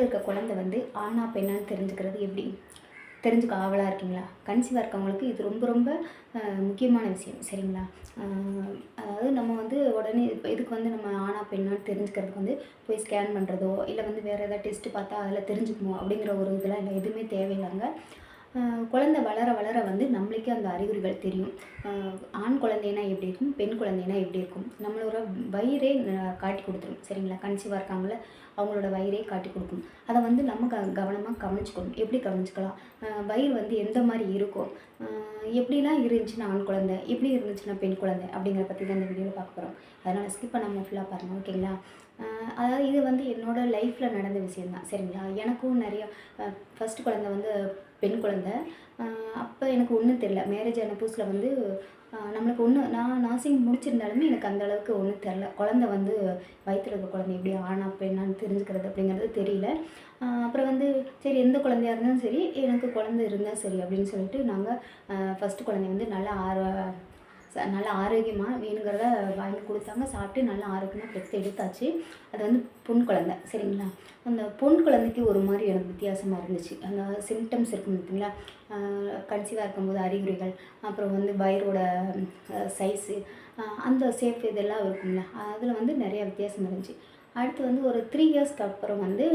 இருக்க குழந்தை வந்து ஆனா பெண்ணான்னு தெரிஞ்சுக்கிறது எப்படி? தெரிஞ்சுக்க ஆவலாக இருக்கீங்களா? கன்சீவாக இருக்கவங்களுக்கு இது ரொம்ப ரொம்ப முக்கியமான விஷயம் சரிங்களா? அதாவது நம்ம வந்து உடனே இப்போ இதுக்கு வந்து நம்ம ஆணா பெண்ணான்னு தெரிஞ்சுக்கிறதுக்கு வந்து போய் ஸ்கேன் பண்ணுறதோ இல்லை வந்து வேறு ஏதாவது டெஸ்ட்டு பார்த்தா அதில் தெரிஞ்சுக்குமோ அப்படிங்கிற ஒரு இதெல்லாம் இல்லை எதுவுமே தேவையில்லைங்க. குழந்தை வளர வளர வந்து நம்மளுக்கே அந்த அறிகுறிகள் தெரியும். ஆண் குழந்தைனா எப்படி இருக்கும் பெண் குழந்தைனா எப்படி இருக்கும்? நம்மளோட வயிறே காட்டி கொடுத்துரும். சரிங்களா? கன்சீவாக இருக்காங்கள அவங்களோட வயிறே காட்டி கொடுக்கும். அதை வந்து நம்ம க கவனமாக கவனிச்சுக்கணும். எப்படி கவனிச்சுக்கலாம்? வயிறு வந்து எந்த மாதிரி இருக்கும் எப்படிலாம் இருந்துச்சுன்னா ஆண் குழந்தை எப்படி இருந்துச்சுன்னா பெண் குழந்தை அப்படிங்கிற பற்றி தான் இந்த வீடியோவில் பார்க்க போகிறோம் அதனால் ஸ்கிப் பண்ணாமல் ஃபுல்லாக பாருங்கள் ஓகேங்களா? அதாவது இது வந்து என்னோடய லைஃப்பில் நடந்த விஷயந்தான் சரிங்களா? எனக்கும் நிறைய ஃபஸ்ட்டு குழந்தை வந்து பெண் குழந்தை. அப்போ எனக்கு ஒன்றும் தெரில மேரேஜ் ஆன புதுசில் வந்து நம்மளுக்கு ஒன்று நான் நர்சிங் முடிச்சிருந்தாலுமே எனக்கு அந்த அளவுக்கு ஒன்றும் தெரில குழந்தை வந்து வயிற்றில் இருக்க குழந்தை எப்படி ஆணா பெண்ணான்னு தெரிஞ்சுக்கிறது அப்படிங்கிறது தெரியல. அப்புறம் வந்து சரி எந்த குழந்தையாக இருந்தாலும் சரி எனக்கு குழந்தை இருந்தால் சரி அப்படின்னு சொல்லிட்டு நாங்கள் ஃபஸ்ட்டு குழந்தை வந்து நல்லா ஆர்வம் நல்ல ஆரோக்கியமாக வேணுங்கிறத வாங்கி கொடுத்தாங்க. சாப்பிட்டு நல்லா ஆரோக்கியமாக பெற்று எடுத்தாச்சு. அது வந்து பொன் குழந்தை சரிங்களா? அந்த பொன் குழந்தைக்கு ஒரு மாதிரி எனக்கு வித்தியாசமாக இருந்துச்சு. அந்த சிம்டம்ஸ் இருக்கும் பார்த்தீங்களா கன்சீவாக இருக்கும்போது அறிகுறிகள் அப்புறம் வந்து வயிறோட சைஸு அந்த சேஃப் இதெல்லாம் இருக்கும்ல அதில் வந்து நிறைய வித்தியாசம் இருந்துச்சு. அடுத்து வந்து ஒரு த்ரீ இயர்ஸ்க்கு அப்புறம் வந்து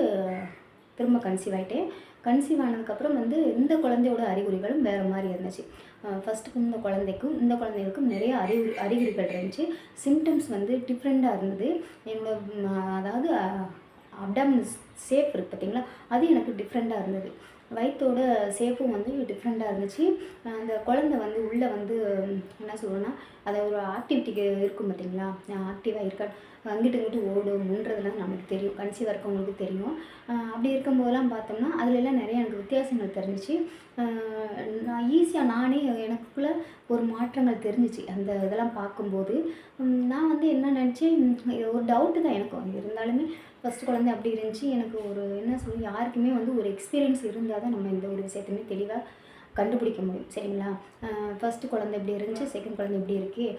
திரும்ப கன்சீவ் ஆகிட்டேன் கன்சீவ் ஆனதுக்கப்புறம் வந்து இந்த குழந்தையோட அறிகுறிகளும் வேறு மாதிரி இருந்துச்சு. ஃபஸ்ட்டுக்கும் இந்த குழந்தைக்கும் இந்த குழந்தைகளுக்கும் நிறைய அறிவு அறிகுறிகள் இருந்துச்சு. சிம்டம்ஸ் வந்து டிஃப்ரெண்ட்டாக இருந்தது. என்னோடய அதாவது அப்டாமின் சேஃப் இருக்குது பார்த்திங்களா அது எனக்கு டிஃப்ரெண்ட்டாக இருந்தது. வயிற்றோட சேஃபும் வந்து டிஃப்ரெண்ட்டாக இருந்துச்சு. அந்த குழந்தை வந்து உள்ளே வந்து என்ன சொல்லுவேன்னா அதை ஒரு ஆக்டிவிட்டிக்கு இருக்கும் பார்த்தீங்களா? ஆக்டிவாக இருக்கா அங்கிட்டு இங்கிட்டு ஓடும்ன்றதெல்லாம் நமக்கு தெரியும். கன்சீவாக இருக்கவங்களுக்கு தெரியும். அப்படி இருக்கும்போதெல்லாம் பார்த்தோம்னா அதுலலாம் எல்லாம் நிறைய எனக்கு வித்தியாசங்கள் தெரிஞ்சிச்சு. நான் ஈஸியாக நானே எனக்குள்ளே ஒரு மாற்றங்கள் தெரிஞ்சிச்சு அந்த இதெல்லாம் பார்க்கும்போது. நான் வந்து என்ன நினச்சேன் ஒரு டவுட்டு தான் எனக்கு. இருந்தாலுமே ஃபஸ்ட்டு குழந்தை அப்படி இருந்துச்சு. எனக்கு ஒரு என்ன சொல்ல யாருக்குமே வந்து ஒரு எக்ஸ்பீரியன்ஸ் இருந்தால் தான் நம்ம இந்த ஒரு விஷயத்தையுமே தெளிவாக கண்டுபிடிக்க முடியும் சரிங்களா? ஃபஸ்ட்டு குழந்தை எப்படி இருந்துச்சு செகண்ட் குழந்தை எப்படி இருக்குது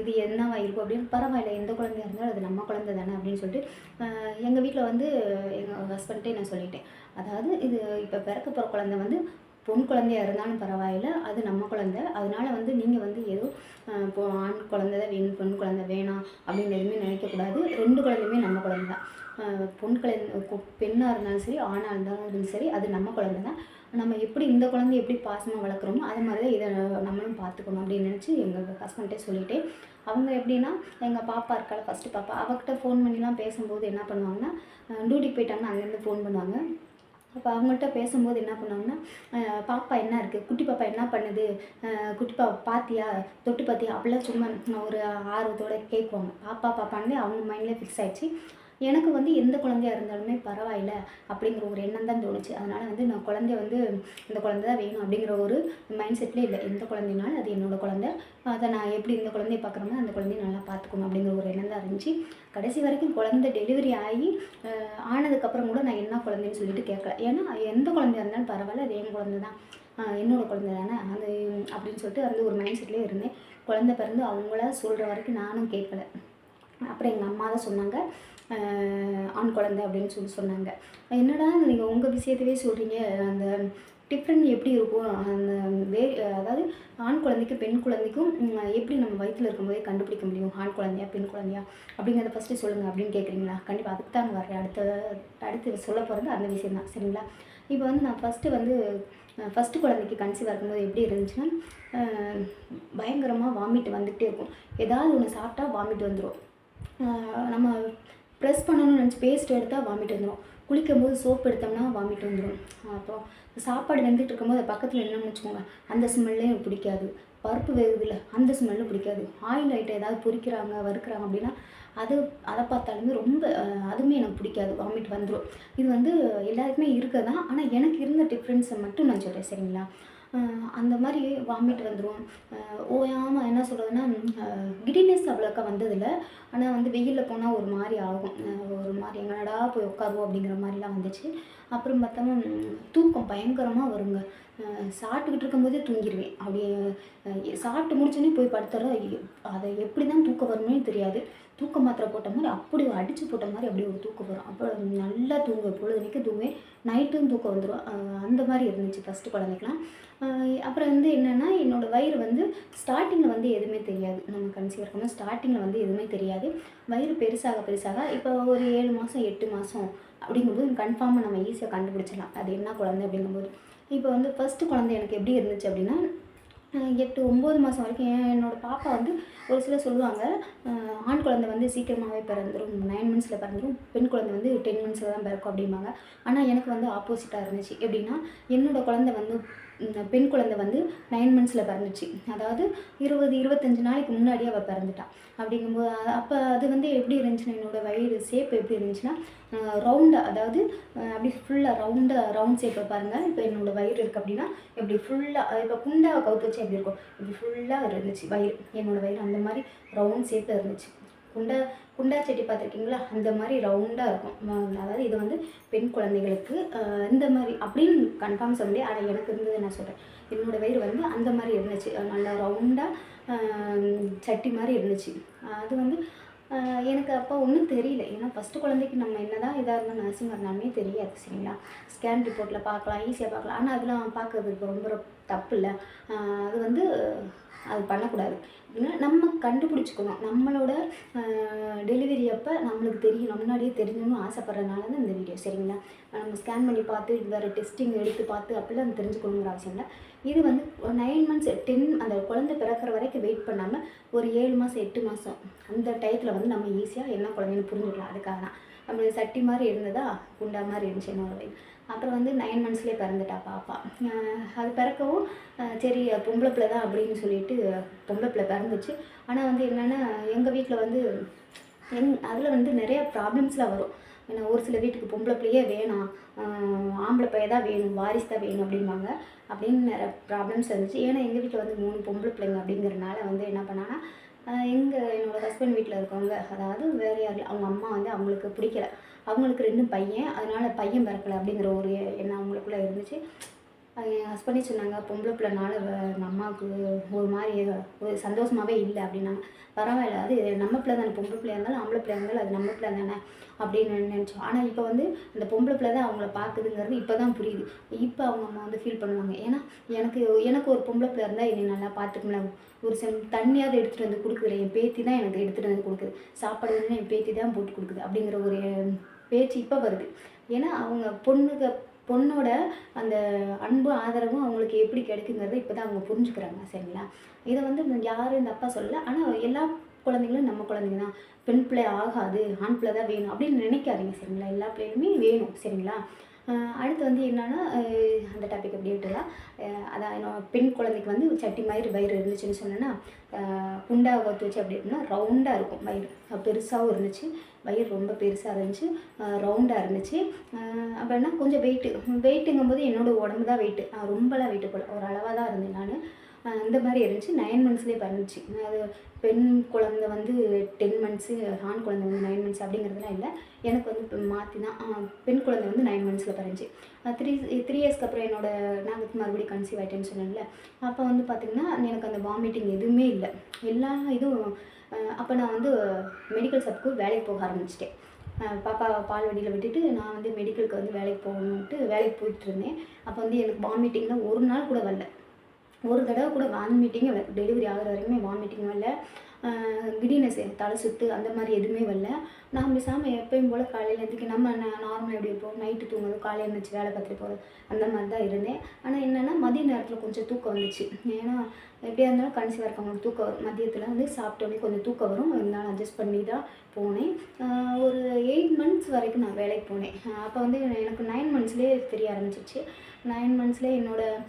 இது என்னவா இருக்கும் அப்படின்னு பரவாயில்ல எந்த குழந்தையா இருந்தாலும் அது நம்ம குழந்தை தானே அப்படின்னு சொல்லிட்டு எங்கள் வீட்டில் வந்து எங்கள் ஹஸ்பண்ட்டே நான் சொல்லிட்டேன். அதாவது இது இப்போ பிறக்க போகிற குழந்தை வந்து பொன் குழந்தையா இருந்தாலும் பரவாயில்ல. அது நம்ம குழந்தை. அதனால வந்து நீங்கள் வந்து ஏதோ இப்போ ஆண் குழந்தை தான் வேணும் பெண் குழந்தை வேணாம் அப்படின்னு எதுவுமே நினைக்கக்கூடாது. ரெண்டு குழந்தையுமே நம்ம குழந்தை தான். பொன் குழந்தை பெண்ணாக இருந்தாலும் சரி ஆணாக இருந்தாலும் சரி அது நம்ம குழந்தை தான். நம்ம எப்படி இந்த குழந்தைய எப்படி பாசமாக வளர்க்குறோமோ அது மாதிரி தான் இதை நம்மளும் பார்த்துக்கணும் அப்படின்னு நினச்சி எங்கள் ஹஸ்பண்ட்டே சொல்லிட்டேன் அவங்க எப்படின்னா எங்கள் பாப்பா இருக்காள் ஃபஸ்ட்டு பாப்பா அவகிட்ட ஃபோன் பண்ணிலாம் பேசும்போது என்ன பண்ணுவாங்கன்னா டியூட்டிக்கு போயிட்டாங்கன்னா அங்கேருந்து ஃபோன் பண்ணுவாங்க. அப்போ அவங்கள்ட்ட பேசும்போது என்ன பண்ணுவாங்கன்னா பாப்பா என்ன இருக்குது குட்டி பாப்பா என்ன பண்ணுது? குட்டி பாப்பா பாத்தியா? தொட்டு பாத்தியா? அப்படிலாம் சும்மா ஒரு ஆர்வத்தோட கேட்குவாங்க. பாப்பா பாப்பான்னு அவங்க மைண்டில் ஃபிக்ஸ் ஆகிடுச்சு எனக்கு வந்து எந்த குழந்தையா இருந்தாலுமே பரவாயில்ல அப்படிங்கிற ஒரு எண்ணம் தான் தோணுச்சு. அதனால் வந்து நான் குழந்தைய வந்து இந்த குழந்தை தான் வேணும் அப்படிங்கிற ஒரு மைண்ட் செட்லேயே இல்லை. எந்த குழந்தைனாலும் அது என்னோட குழந்தை. அதை நான் எப்படி இந்த குழந்தைய பார்க்குறோமோ அந்த குழந்தைய நல்லா பார்த்துக்கணும் அப்படிங்கிற ஒரு எண்ணம் தான் இருந்துச்சு. கடைசி வரைக்கும் குழந்தை டெலிவரி ஆகி ஆனதுக்கப்புறம் கூட நான் என்ன குழந்தைன்னு சொல்லிட்டு கேட்கல. ஏன்னா எந்த குழந்தையாக இருந்தாலும் பரவாயில்ல அது என் குழந்தை தான். என்னோடய என்னோட குழந்தை தானே. அது அப்படின்னு சொல்லிட்டு அந்த ஒரு மைண்ட் செட்லேயே இருந்தேன். குழந்தை பிறந்து அவங்கள சொல்கிற வரைக்கும் நானும் கேட்கல. அப்புறம் எங்கள் அம்மா தான் சொன்னாங்க ஆண் குழந்தை அப்படின்னு சொல்லி சொன்னாங்க. என்னடா நீங்கள் உங்கள் விஷயத்தவே சொல்கிறீங்க அந்த டிஃப்ரெண்ட் எப்படி இருக்கும்? அந்த வே அதாவது ஆண் குழந்தைக்கும் பெண் குழந்தைக்கும் எப்படி நம்ம வயிற்றில் இருக்கும்போதே கண்டுபிடிக்க முடியும்? ஆண் குழந்தையா பெண் குழந்தையா? அப்படிங்கிறத ஃபஸ்ட்டு சொல்லுங்கள் அப்படின்னு கேட்குறீங்களா கண்டிப்பாக அதுக்கு தான் வரேன் அடுத்த அடுத்து சொல்ல போகிறது அந்த விஷயம் தான். சரிங்களா? இப்போ வந்து நான் ஃபஸ்ட்டு வந்து ஃபஸ்ட்டு குழந்தைக்கு கன்சீவாக இருக்கும்போது எப்படி இருந்துச்சுன்னா பயங்கரமாக வாமிட் வந்துகிட்டே இருக்கும். ஏதாவது ஒன்று சாப்பிட்டா வாமிட் வந்துடும் நம்ம ப்ரெஸ் பண்ணணும்னு நினச்சி பேஸ்ட் எடுத்தால் வாமிட் வந்துடும் குளிக்கும்போது சோப் எடுத்தோம்னா வாமிட் வந்துடும் அப்புறம் சாப்பாடு வெந்துட்டு இருக்கும்போது அது பக்கத்தில் என்னன்னு வச்சுக்கோங்க. அந்த ஸ்மெல்லே எனக்கு பிடிக்காது. பருப்பு வேகுதில்ல அந்த ஸ்மெல்லும் பிடிக்காது. ஆயில் ஐட்டம் ஏதாவது பொரிக்கிறாங்க வறுக்கிறாங்க அப்படின்னா அது அதை பார்த்தாலுமே ரொம்ப அதுவுமே எனக்கு பிடிக்காது. வாமிட் வந்துடும் இது வந்து எல்லாருக்குமே இருக்கதான். ஆனால் எனக்கு இருந்த டிஃப்ரென்ஸை மட்டும் நான் சொல்கிறேன் சரிங்களா? அந்த மாதிரி வாமிட் வந்துடும் ஓயாமல் என்ன சொல்கிறதுன்னா கிடினஸ் அவ்வளோக்கா வந்ததில்லை. ஆனால் வந்து வெயிலில் போனால் ஒரு மாதிரி ஆகும். ஒரு மாதிரி எங்கடா போய் உட்காருவோம் அப்படிங்கிற மாதிரிலாம் வந்துச்சு. அப்புறம் பார்த்தோம்னா தூக்கம் பயங்கரமாக வருங்க. சாப்பிட்டுக்கிட்டு இருக்கும்போதே தூங்கிடுவேன் அப்படியே சாப்பிட்டு முடிச்சோன்னே போய் படுத்துற அதை எப்படி தான் தூக்கம் வருமே தெரியாது. தூக்க மாத்திரை போட்ட மாதிரி அப்படி அடித்து போட்ட மாதிரி அப்படியே ஒரு தூக்கம் வரும். அப்போ நல்லா தூங்க. பொழுதுனைக்கு தூங்குவேன். நைட்டும் தூக்கம் வந்துடும் அந்த மாதிரி இருந்துச்சு ஃபஸ்ட்டு குழந்தைக்கெலாம் அப்புறம் வந்து என்னென்னா என்னோடய வயிறு வந்து ஸ்டார்டிங்கில் வந்து எதுவுமே தெரியாது. நம்ம கன்சீவ் இருக்கணும் ஸ்டார்டிங்கில் வந்து எதுவுமே தெரியாது. வயிறு பெருசாக பெருசாக இப்போ ஒரு ஏழு மாதம் எட்டு மாதம் அப்படிங்கும்போது கன்ஃபார்மாக நம்ம ஈஸியாக கண்டுபிடிச்சிடலாம். அது என்ன குழந்தை அப்படிங்கும்போது. இப்போ வந்து ஃபஸ்ட்டு குழந்தை எனக்கு எப்படி இருந்துச்சு அப்படின்னா எட்டு ஒம்பது மாதம் வரைக்கும் என் என்னோடய பாப்பா வந்து ஒரு சிலர் சொல்லுவாங்க ஆண் குழந்தை வந்து சீக்கிரமாகவே பிறந்துடும் நைன் மந்த்ஸில் பிறந்துடும் பெண் குழந்தை வந்து டென் மந்த்ஸில் தான் பிறக்கும் அப்படிம்பாங்க. ஆனால் எனக்கு வந்து ஆப்போசிட்டாக இருந்துச்சு. எப்படின்னா என்னோடய குழந்தை வந்து பெண் குழந்தை வந்து நைன் மந்த்ஸில் பிறந்துச்சு. அதாவது இருபது இருபத்தஞ்சு நாளைக்கு முன்னாடியே அவள் பிறந்துட்டான் அப்படிங்கும்போது அப்போ அது வந்து எப்படி இருந்துச்சுன்னா என்னோடய வயிறு ஷேப் எப்படி இருந்துச்சுன்னா ரவுண்டாக அதாவது அப்படி ஃபுல்லாக ரவுண்டாக ரவுண்ட் ஷேப்பை பாருங்கள் இப்போ என்னோடய வயிறு இருக்குது அப்படின்னா இப்படி ஃபுல்லாக இப்போ குண்டாவை கவுத்து வச்சு எப்படி இருக்கும்? இப்படி ஃபுல்லாக இருந்துச்சு வயிறு. என்னோடய வயிறு அந்த மாதிரி ரவுண்ட் ஷேப்பில் இருந்துச்சு. குண்டா குண்டா செடி பார்த்துருக்கீங்களா? அந்த மாதிரி ரவுண்டாக இருக்கும். அதாவது இது வந்து பெண் குழந்தைகளுக்கு இந்த மாதிரி அப்படின்னு கன்ஃபார்ம் சொல்ல முடியாது. ஆனால் எனக்கு இருந்தது நான் சொல்கிறேன் என்னோடய வயிறு வந்து அந்த மாதிரி இருந்துச்சு. நல்லா ரவுண்டாக சட்டி மாதிரி இருந்துச்சு. அது வந்து எனக்கு அப்போ ஒன்றும் தெரியல. ஏன்னா ஃபஸ்ட்டு குழந்தைக்கு நம்ம என்ன தான் இதாக இருந்தால் நர்சிங் இருந்தாலுமே தெரியாது சரிங்களா? ஸ்கேன் ரிப்போர்ட்டில் பார்க்கலாம் ஈஸியாக பார்க்கலாம். ஆனால் அதெல்லாம் பார்க்கறது ரொம்ப ரொம்ப தப்பு இல்லை. அது வந்து அது பண்ணக்கூடாது. அப்படின்னா நம்ம கண்டுபிடிச்சிக்கணும். நம்மளோட டெலிவரி அப்போ நம்மளுக்கு தெரியணும் முன்னாடியே தெரியணும்னு ஆசைப்பட்றதுனால தான் இந்த வீடியோ சரிங்களா? நம்ம ஸ்கேன் பண்ணி பார்த்து இது வேறு டெஸ்டிங் எடுத்து பார்த்து அப்படிலாம் நம்ம தெரிஞ்சுக்கணுங்கிற அவசியம் இல்லை. இது வந்து நைன் மந்த்ஸ் டென் அந்த குழந்தை பிறக்கிற வரைக்கும் வெயிட் பண்ணாமல் ஒரு ஏழு மாதம் எட்டு மாதம் அந்த டயத்தில் வந்து நம்ம ஈஸியாக என்ன குழந்தைன்னு புரிஞ்சுக்கலாம். அதுக்காக தான் நம்மளுக்கு சட்டி மாதிரி இருந்ததா? குண்டா மாதிரி இருந்துச்சு என்னோட வயிறு அப்புறம் வந்து நைன் மந்த்ஸ்லேயே பிறந்துட்டா பாப்பா. அது பிறக்கவும் சரி பொம்பளை பிள்ளை தான் அப்படின்னு சொல்லிட்டு பொம்பளை பிள்ளை பிறந்துச்சு. ஆனால் வந்து என்னென்னா எங்கள் வீட்டில் வந்து எங் அதில் வந்து நிறைய ப்ராப்ளம்ஸ்லாம் வரும். ஏன்னா ஒரு சில வீட்டுக்கு பொம்பளை பிள்ளையே வேணாம். ஆம்பளை பையன் தான் வேணும் வாரிசு தான் வேணும் அப்படிம்பாங்க. அப்படின்னு நிறைய ப்ராப்ளம்ஸ் இருந்துச்சு. ஏன்னா எங்கள் வீட்டில் வந்து மூணு பொம்பளை பிள்ளைங்க அப்படிங்கிறனால வந்து என்ன பண்ணான்னா எங்கள் என்னோடய ஹஸ்பண்ட் வீட்டில் இருக்கவங்க அதாவது வேறு யாரும் அவங்க அம்மா வந்து அவங்களுக்கு பிடிக்கல. அவங்களுக்கு ரெண்டு பையன் அதனால் பையன் பிறக்கல அப்படிங்கிற ஒரு எண்ணம் அவங்களுக்குள்ளே இருந்துச்சு. என் ஹஸ்பண்டே சொன்னாங்க பொம்பளை பிள்ளைனால எங்கள் அம்மாவுக்கு ஒரு மாதிரி ஒரு சந்தோஷமாகவே இல்லை அப்படின்னாங்க. பரவாயில்ல அது நம்ம பிள்ளை தானே பொம்பளை பிள்ளையா இருந்தாலும் ஆம்பளை பிள்ளையா இருந்தாலும் அது நம்ம பிள்ளை தானே அப்படின்னு நினச்சோம். ஆனால் இப்போ வந்து அந்த பொம்பளை பிள்ளை தான் அவங்கள பார்க்குதுங்கிறது இப்போ தான் புரியுது. இப்போ அவங்க அம்மா வந்து ஃபீல் பண்ணுவாங்க. ஏன்னா எனக்கு எனக்கு ஒரு பொம்பளை பிள்ளை இருந்தால் என்னை நல்லா பார்த்துக்கல ஒரு செம் தண்ணியாவது எடுத்துகிட்டு வந்து கொடுக்குது என் பேத்தி தான் எனக்கு எடுத்துகிட்டு வந்து கொடுக்குது. சாப்பாடு வந்து என் பேத்தி தான் போட்டு கொடுக்குது அப்படிங்கிற ஒரு பேச்சு இப்போ வருது. ஏன்னா அவங்க பொண்ணுக்கு பொண்ணோட அந்த அன்பு ஆதரவும் அவங்களுக்கு எப்படி கிடைக்குங்கிறத இப்போ தான் அவங்க புரிஞ்சுக்கிறாங்க. சரிங்களா? இதை வந்து யாரும் இந்த அப்பா சொல்லலை. ஆனால் எல்லா குழந்தைங்களும் நம்ம குழந்தைங்க தான் பெண் பிள்ளை ஆகாது ஆண் பிள்ளை தான் வேணும் அப்படின்னு நினைக்காதீங்க சரிங்களா? எல்லா பிள்ளைகளுமே வேணும் சரிங்களா? அடுத்து வந்து என்னென்னா அந்த டாபிக் அப்படியே விட்டுலாம் அதான் என்னோட பெண் குழந்தைக்கு வந்து சட்டி மாதிரி வயிறு இருந்துச்சுன்னு சொன்னேன்னா குண்டாவை குண்டா வச்சு அப்படி அப்படின்னா ரவுண்டாக இருக்கும் வயிறு. பெருசாகவும் இருந்துச்சு. வயிறு ரொம்ப பெருசாக இருந்துச்சு. ரவுண்டாக இருந்துச்சு. அப்படின்னா கொஞ்சம் வெயிட்டு வெயிட்டுங்கும்போது என்னோட உடம்பு தான் வெயிட்டு ரொம்பலாம் வெயிட்டு போல ஒரு அளவாக தான் இருந்தேன் நான். இந்த மாதிரி இருந்துச்சு. நைன் மந்த்ஸ்லேயே பிறந்துச்சு அது பெண் குழந்தை வந்து டென் மந்த்ஸு ஆண் குழந்தை வந்து நைன் மந்த்ஸ் அப்படிங்கிறதுலாம் இல்லை. எனக்கு வந்து இப்போ மாற்றி தான் பெண் குழந்தை வந்து நைன் மந்த்ஸில் பிறந்துச்சு. த்ரீ த்ரீ இயர்ஸ்க்கு அப்புறம் என்னோட நாங்கள் மறுபடியும் கன்சீவ் ஆகிட்டேன்னு சொன்னேன்ல. அப்போ வந்து பார்த்திங்கன்னா எனக்கு அந்த வாமிட்டிங் எதுவுமே இல்லை. எல்லா இதுவும் அப்போ நான் வந்து மெடிக்கல் ஷாப்புக்கு வேலைக்கு போக ஆரம்பிச்சிட்டேன். பாப்பா பால் வண்டியில் விட்டுட்டு நான் வந்து மெடிக்கலுக்கு வந்து வேலைக்கு போகணுன்ட்டு வேலைக்கு போயிட்டு இருந்தேன். அப்போ வந்து எனக்கு வாமிட்டிங்லாம் ஒரு நாள் கூட வரல. ஒரு தடவை கூட வாமிட்டிங்கே வரல டெலிவரி ஆகிற வரைக்குமே வாமிட்டிங் வரல கிடினஸ் தலை சுத்து அந்த மாதிரி எதுவுமே வரல. நான் பேசாமல் எப்பயும் போல் காலையில் எழுந்திரிக்க நம்ம நார்மலாக எப்படி இருப்போம்? நைட்டு தூங்குறது காலையில் எழுந்திரிச்சு வேலை பார்த்துட்டு போகிறது அந்த மாதிரி தான் இருந்தேன். ஆனால் என்னென்னா மதிய நேரத்தில் கொஞ்சம் தூக்கம் வந்துச்சு. ஏன்னா எப்படியா இருந்தாலும் கன்சீவாக இருக்கவங்களுக்கு தூக்கம் வரும். மதியத்தில் வந்து சாப்பிட்டோன்னே கொஞ்சம் தூக்கம் வரும். இருந்தாலும் அட்ஜஸ்ட் பண்ணி தான் போனேன் ஒரு எயிட் மந்த்ஸ் வரைக்கும் நான் வேலைக்கு போனேன். அப்போ வந்து எனக்கு நைன் மந்த்ஸ்லேயே தெரிய ஆரம்பிச்சிச்சு. நைன் மந்த்ஸ்லேயே என்னோடய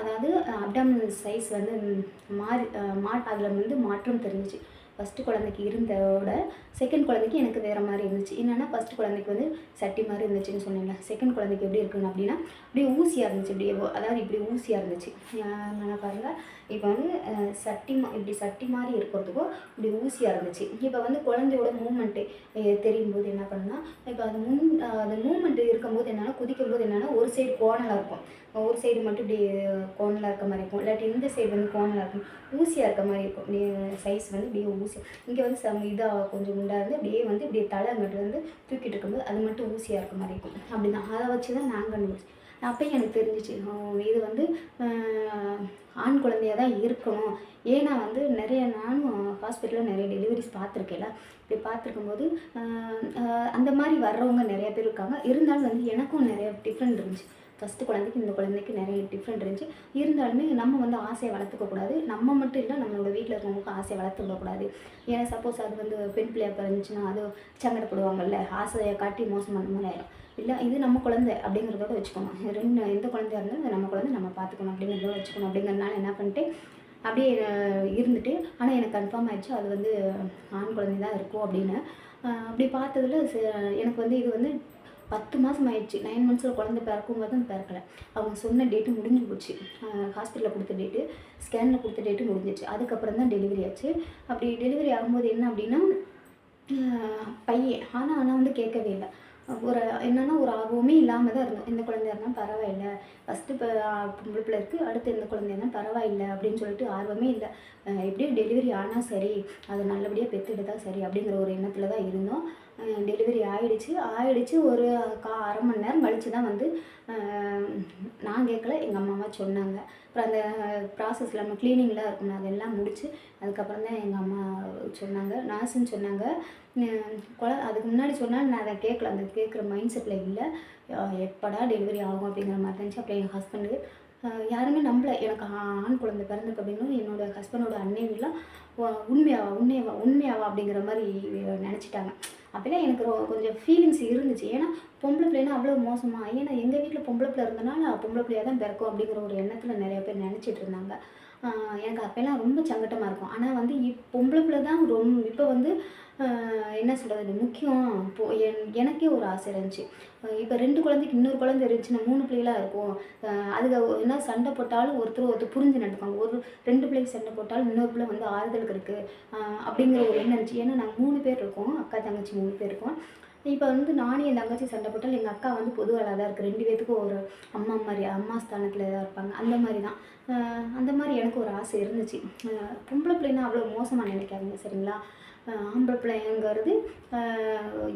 அதாவது அப்டாமினல் சைஸ் வந்து மாறி மா அதில் வந்து மாற்றம் தெரிஞ்சிச்சு. ஃபஸ்ட்டு குழந்தைக்கு இருந்ததோட செகண்ட் குழந்தைக்கு எனக்கு வேறு மாதிரி இருந்துச்சு. என்னென்னா ஃபஸ்ட்டு குழந்தைக்கு வந்து சட்டி மாதிரி இருந்துச்சுன்னு சொன்னேன்ல. செகண்ட் குழந்தைக்கு எப்படி இருக்குன்னு அப்படின்னா அப்படியே ஊசியாக இருந்துச்சு இப்படியே அதாவது இப்படி ஊசியாக இருந்துச்சு. ஆஹ் பாருங்கள் இப்போ வந்து சட்டி மா இப்படி சட்டி மாதிரி இருக்கிறதுக்கும் இப்படி ஊசியாக இருந்துச்சு. இப்போ வந்து குழந்தையோட மூமெண்ட்டு தெரியும் போது என்ன பண்ணுன்னா இப்போ அது முன் அது மூமெண்ட் இருக்கும்போது என்னென்னா குதிக்கும் போது என்னென்னா ஒரு சைடு கோணலாக இருக்கும். ஒரு சைடு மட்டும் இப்படி கோணலாக இருக்க மாதிரி இருக்கும். இல்லாட்டி இந்த சைடு வந்து கோணலாக இருக்கும். ஊசியாக இருக்க மாதிரி இருக்கும். இப்படி சைஸ் வந்து இப்படியே ஊசி இங்கே வந்து சம் இதாக கொஞ்சம் குண்டாக இருந்து அப்படியே வந்து இப்படியே தலை அங்கிட்டு வந்து தூக்கிட்டு இருக்கும்போது அது மட்டும் ஊசியாக இருக்க மாதிரி இருக்கும். அப்படி தான் அதை வச்சு தான் நாங்கள் கண்டுபிடிச்சேன் அப்பயும் எனக்கு தெரிஞ்சிச்சு. இது வந்து ஆண் குழந்தையாக தான் இருக்கணும். ஏன்னா வந்து நிறைய நானும் ஹாஸ்பிட்டலில் நிறைய டெலிவரிஸ் பார்த்துருக்கேன்ல. இப்படி பார்த்துருக்கும்போது அந்த மாதிரி வர்றவங்க நிறைய பேர் இருக்காங்க. இருந்தாலும் வந்து எனக்கும் நிறைய டிஃப்ரெண்ட் இருந்துச்சு. ஃபஸ்ட்டு குழந்தைக்கு இந்த குழந்தைக்கு நிறைய டிஃப்ரெண்ட் இருந்துச்சு. இருந்தாலுமே நம்ம வந்து ஆசையை வளர்த்துக்கக்கூடாது நம்ம மட்டும் இல்லை நம்மளோட வீட்டில் இருக்கவங்களுக்கு ஆசையை வளர்த்து விடக்கூடாது ஏன்னா சப்போஸ் அது வந்து பெண் பிள்ளையாக பிறந்துச்சுன்னா அது சங்கடப்படுவாங்கல்ல. ஆசையை காட்டி மோசம் பண்ண மாதிரி ஆயிடும். இல்லை இது நம்ம குழந்தை அப்படிங்கிறதோட வச்சுக்கணும். ரெண்டு எந்த குழந்தையா இருந்தாலும் இது நம்ம குழந்தை நம்ம பார்த்துக்கணும் அப்படிங்கிறதோட வச்சுக்கணும். அப்படிங்கிறதுனால என்ன பண்ணிட்டு அப்படியே இருந்துட்டு ஆனால் எனக்கு கன்ஃபார்ம் ஆயிடுச்சு அது வந்து ஆண் குழந்தை தான் இருக்கும் அப்படின்னு. அப்படி பார்த்ததுல ச- எனக்கு வந்து இது வந்து பத்து மாதம் ஆயிடுச்சு. நைன் மந்த்ஸில் குழந்தை பிறக்கும் போது தான் பிறக்கல. அவங்க சொன்ன டேட்டு முடிஞ்சு போச்சு. ஹாஸ்பிட்டலில் கொடுத்த டேட்டு ஸ்கேனில் கொடுத்த டேட்டு முடிஞ்சிச்சு. அதுக்கப்புறம் தான் டெலிவரி ஆச்சு. அப்படி டெலிவரி ஆகும்போது என்ன அப்படின்னா பையன் ஆனால் ஆனால் வந்து கேட்கவே இல்லை. ஒரு என்னென்னா ஒரு ஆர்வமே இல்லாமல் தான் இருந்தோம். இந்த குழந்தையா இருந்தாலும் பரவாயில்ல. ஃபஸ்ட்டு இப்போ பொம்பளை பிள்ளை இருக்குது அடுத்து இந்த குழந்தையா இருந்தாலும் பரவாயில்லை அப்படின்னு சொல்லிட்டு ஆர்வமே இல்லை. எப்படியும் டெலிவரி ஆனால் சரி. அது நல்லபடியாக பெற்றுக்கிட்டா சரி அப்படிங்கிற ஒரு எண்ணத்தில் தான் இருந்தோம். டெலிவரி ஆகிடுச்சு ஆயிடுச்சு. ஒரு கா அரை மணி நேரம் கழித்து தான் வந்து நான் கேட்கல எங்கள் அம்மாவா சொன்னாங்க. அப்புறம் அந்த ப்ராசஸில் நம்ம க்ளீனிங்லாம் இருக்கும்ல அதெல்லாம் முடிச்சு அதுக்கப்புறம் தான் எங்கள் அம்மா சொன்னாங்க. நர்ஸுன்னு சொன்னாங்க. குழ அதுக்கு முன்னாடி சொன்னால் நான் அதை கேட்கல. அந்த கேட்குற மைண்ட் செட்டில் இல்லை. எப்படா டெலிவரி ஆகும் அப்படிங்கிற மாதிரி இருந்துச்சு. அப்புறம் என் ஹஸ்பண்டு யாருமே நம்பல. எனக்கு ஆண் குழந்தை பிறந்திருக்கு அப்படின்னு என்னோட ஹஸ்பண்டோட அன்னைவெல்லாம் உண்மையாவா உண்மையாவா உண்மையாவா? அப்படிங்கிற மாதிரி நினச்சிட்டாங்க. அப்போலாம் எனக்கு கொஞ்சம் ஃபீலிங்ஸ் இருந்துச்சு. ஏன்னா பொம்பளை பிள்ளைனா அவ்வளோ மோசமாக ஏன்னா எங்கள் வீட்டில் பொம்பளை பிள்ளை இருந்தனால பொம்பளை பிள்ளையாக தான் பிறக்கும் அப்படிங்கிற ஒரு எண்ணத்தில் நிறைய பேர் நினச்சிட்டு இருந்தாங்க. எனக்கு அப்போல்லாம் ரொம்ப சங்கட்டமாக இருக்கும். ஆனால் வந்து இப் பொம்பளை பிள்ளை தான் ரொம்ப இப்போ வந்து என்ன சொல்கிறது முக்கியம். இப்போ என் எனக்கே ஒரு ஆசை இருந்துச்சு. இப்போ ரெண்டு குழந்தைக்கு இன்னொரு குழந்தை இருந்துச்சுன்னா மூணு பிள்ளைகளாக இருக்கும். அதுக்கு என்ன சண்டை போட்டாலும் ஒருத்தர் ஒருத்தர் புரிஞ்சு நடப்பாங்க ஒரு ரெண்டு பிள்ளைக்கு சண்டை போட்டாலும் இன்னொரு பிள்ளை வந்து ஆறுதலுக்கு இருக்குது அப்படிங்கிற ஒரு எண்ணம் இருந்துச்சு. ஏன்னா நாங்கள் மூணு பேர் இருக்கோம். அக்கா தங்கச்சி மூணு பேர் இருக்கோம். இப்போ வந்து நானும் என் தங்கச்சி சண்டை போட்டால் எங்கள் அக்கா வந்து பொதுவாக தான் இருக்குது ரெண்டு பேத்துக்கும் ஒரு அம்மா மாதிரி அம்மா ஸ்தானத்தில் தான் இருப்பாங்க. அந்த மாதிரி தான் அந்த மாதிரி எனக்கு ஒரு ஆசை இருந்துச்சு. பொம்பளை பிள்ளைன்னா அவ்வளோ மோசமாக நினைக்காதீங்க சரிங்களா? ஆம்பளை பிள்ளைங்கிறது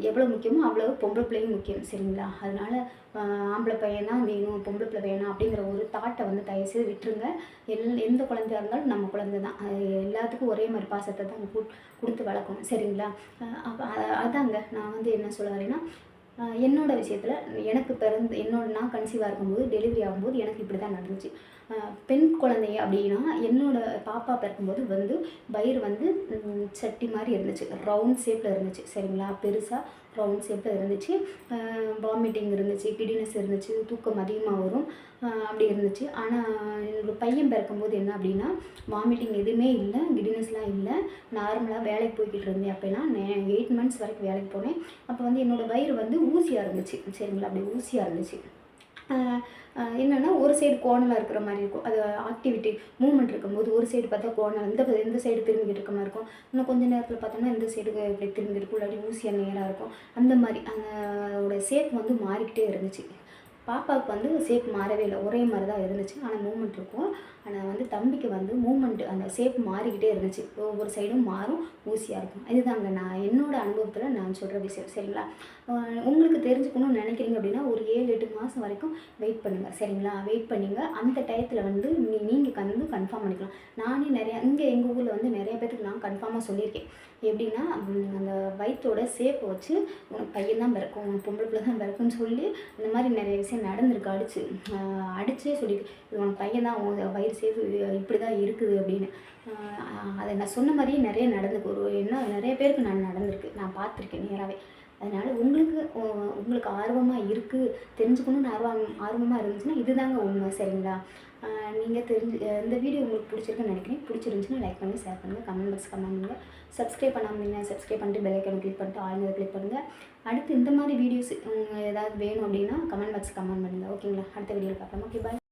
எவ்வளோ முக்கியமோ அவ்வளோ பொம்பளை பிள்ளையும் முக்கியம் சரிங்களா? அதனால் ஆம்பளை பையன் தான் வேணும் பொம்பளை பிள்ளை வேணும் அப்படிங்கிற ஒரு தாட்டை வந்து தயவுசெய்து விட்டுருங்க. எல் எந்த குழந்தையா இருந்தாலும் நம்ம குழந்தை தான். எல்லாத்துக்கும் ஒரே மாதிரி பாசத்தை தான் கொடுத்து வளர்க்கணும் சரிங்களா? அதாங்க நான் வந்து என்ன சொல்ல வரேன்னா என்னோடய என்னோட விஷயத்தில் எனக்கு பிறந்து என்னோட நான் கன்சீவாக இருக்கும்போது டெலிவரி ஆகும்போது எனக்கு இப்படி தான் நடந்துச்சு பெண் குழந்தை அப்படின்னா என்னோடய பாப்பா பிறக்கும்போது வந்து வயிறு வந்து சட்டி மாதிரி இருந்துச்சு. ரவுண்ட் ஷேப்பில் இருந்துச்சு. சரிங்களா? பெருசாக ரவுண்ட் ஷேப்பில் இருந்துச்சு? வாமிட்டிங் இருந்துச்சு கிடினஸ் இருந்துச்சு தூக்கம் அதிகமாக வரும். அப்படி இருந்துச்சு. ஆனால் என்னோட பையன் பிறக்கும்போது என்ன அப்படின்னா வாமிட்டிங் எதுவுமே இல்லை கிடினஸ்லாம் இல்லை. நார்மலாக வேலைக்கு போய்கிட்டு இருந்தேன் அப்போலாம் எயிட் மந்த்ஸ் வரைக்கும் வேலைக்கு போனேன். அப்போ வந்து என்னோடய வயிறு வந்து ஊசியாக இருந்துச்சு. சரிங்களா? அப்படி ஊசியாக இருந்துச்சு. என்னென்னா ஒரு சைடு கோணலாக இருக்கிற மாதிரி இருக்கும். அது ஆக்டிவிட்டி மூவ்மெண்ட் இருக்கும்போது ஒரு சைடு பார்த்தா கோணல் இந்த இந்த சைடு திரும்பிக்கிட்டு இருக்க மாதிரி இருக்கும். இன்னும் கொஞ்ச நேரத்தில் பார்த்தோம்னா இந்த சைடு இப்படி திரும்பி இருக்கும் இல்லாட்டி ஊசியாக நேராக இருக்கும். அந்த மாதிரி அதோட ஷேப் வந்து மாறிக்கிட்டே இருந்துச்சு. பாப்பாவுக்கு வந்து ஷேப் மாறவே இல்லை. ஒரே மாதிரி தான் இருந்துச்சு. ஆனால் மூமெண்ட் இருக்கும். ஆனால் வந்து தம்பிக்கு வந்து மூமெண்ட் அந்த ஷேப் மாறிக்கிட்டே இருந்துச்சு. ஒவ்வொரு சைடும் மாறும் ஊசியாக இருக்கும். இதுதாங்க நான் என்னோடய அனுபவத்தில் நான் சொல்கிற விஷயம். சரிங்களா? உங்களுக்கு தெரிஞ்சுக்கணும்னு நினைக்கிறீங்க அப்படின்னா ஒரு ஏழு எட்டு மாதம் வரைக்கும் வெயிட் பண்ணுங்கள் சரிங்களா? வெயிட் பண்ணிங்க. அந்த டயத்தில் வந்து நீ நீங்கள் வந்து கன்ஃபார்ம் பண்ணிக்கலாம். நானே நிறையா இங்கே எங்கள் ஊரில் வந்து நிறைய பேத்துக்கு நான் கன்ஃபார்மாக சொல்லியிருக்கேன். எப்படின்னா அந்த வயிற்றோட ஷேப்பை வச்சு உனக்கு பையன் தான் பிறக்கும் உனக்கு பொம்பளை பிள்ளை தான் பிறக்கும்னு சொல்லி இந்த மாதிரி நிறைய விஷயம் நடந்திருக்கு. அடிச்சு அடிச்சே சொல்லியிருக்கு. இது உனக்கு பையன் தான் உன் வயிறு சேஃப் இப்படி தான் இருக்குது அப்படின்னு. அதை நான் சொன்ன மாதிரியே நிறைய நடந்துக்கு ஒரு என்ன நிறைய பேருக்கு நான் நடந்திருக்கு. நான் பார்த்துருக்கேன் நேராகவே அதனால் உங்களுக்கு உங்களுக்கு ஆர்வமாக இருக்குது தெரிஞ்சுக்கணும்னு ஆர்வம் ஆர்வமாக இருந்துச்சுன்னா இதுதாங்க உண்மை சரிங்களா? நீங்கள் தெரிஞ்சு இந்த வீடியோ உங்களுக்கு பிடிச்சிருக்குன்னு நினைக்கிறேன். பிடிச்சிருந்துச்சுன்னா லைக் பண்ணுங்கள் ஷேர் பண்ணுங்கள் கமெண்ட் பாக்ஸ் கமெண்ட் பண்ணுங்கள் சப்ஸ்கிரைப் பண்ணாமல் சப்ஸ்கிரைப் பண்ணிட்டு பெல் ஐக்கான கிளிக் பண்ணிட்டு ஆளுங்க கிளிக் பண்ணுங்கள் அடுத்து இந்த மாதிரி வீடியோஸ் ஏதாவது வேணும் அப்படின்னா கமெண்ட் பாக்ஸ் கமெண்ட் பண்ணுங்கள் ஓகேங்களா அடுத்த வீடியோவில் பார்க்கலாம். Okay bye